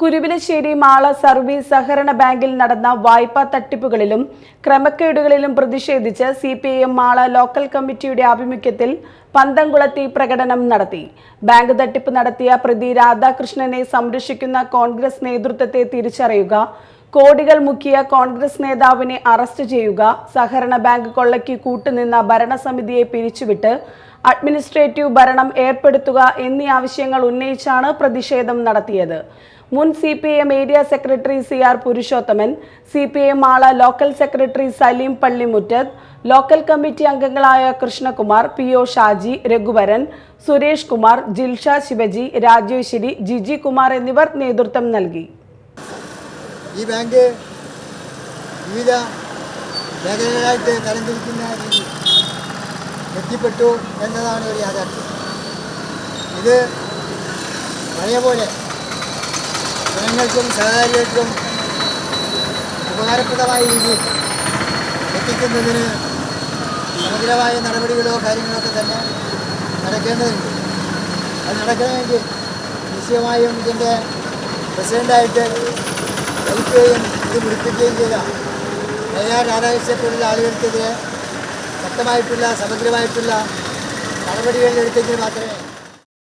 Kuruvilassery Mala service സഹകരണ ബാങ്കിൽ നടന്ന വായ്പാ തട്ടിപ്പുകളിലും ക്രമക്കേടുകളിലും പ്രതിഷേധിച്ച് C P I M Mala local കമ്മിറ്റിയുടെ ആഭിമുഖ്യത്തിൽ പന്തംകുളത്തി പ്രകടനം നടത്തി. ബാങ്ക് തട്ടിപ്പ് നടത്തിയ പ്രതി രാധാകൃഷ്ണനെ സംരക്ഷിക്കുന്ന കോൺഗ്രസ് നേതൃത്വത്തെ തിരിച്ചറിയുക കോടികൾ മുക്കിയ കോൺഗ്രസ് നേതാവിനെ അറസ്റ്റ് ചെയ്യുക സഹകരണ ബാങ്ക് കൊള്ളയ്ക്ക് കൂട്ടുനിന്ന ഭരണസമിതിയെ പിരിച്ചുവിട്ട് അഡ്മിനിസ്ട്രേറ്റീവ് ഭരണം ഏർപ്പെടുത്തുക എന്നീ ആവശ്യങ്ങൾ ഉന്നയിച്ചാണ് പ്രതിഷേധം നടത്തിയത്. മുൻ C P M area secretary C R Purushothaman C P M Ala local secretary Saleem Pallimuttath local committee അംഗങ്ങളായ കൃഷ്ണകുമാർ പി ഒ ഷാജി രഘുവരൻ സുരേഷ് കുമാർ ജിൽഷ ശിവജി രാജേശ്വരി ജിജി കുമാർ എന്നിവർ നേതൃത്വം നൽകി. ഈ ബാങ്ക് വിവിധ മേഖലകളായിട്ട് തരംതിരിക്കുന്ന രീതി എത്തിപ്പെട്ടു എന്നതാണ് ഒരു യാഥാർത്ഥ്യം ഇത് പഴയ ജനങ്ങൾക്കും സഹകാരികൾക്കും ഉപകാരപ്രദമായ രീതിയിൽ എത്തിക്കുന്നതിന് സമഗ്രമായ നടപടികളോ കാര്യങ്ങളോ ഒക്കെ തന്നെ നടക്കേണ്ടതുണ്ട് അത് നടക്കണമെങ്കിൽ നിശ്ചയമായും ഇതിന്റെ പ്രസിഡന്റായിട്ട് വഹിക്കുകയും ഇത് മുടിപ്പിക്കുകയും ചെയ്ത എ ആർ ആളുകൾക്കെതിരെ ശക്തമായിട്ടുള്ള സമഗ്രമായിട്ടുള്ള നടപടികൾ എടുത്തെങ്കിൽ മാത്രമേ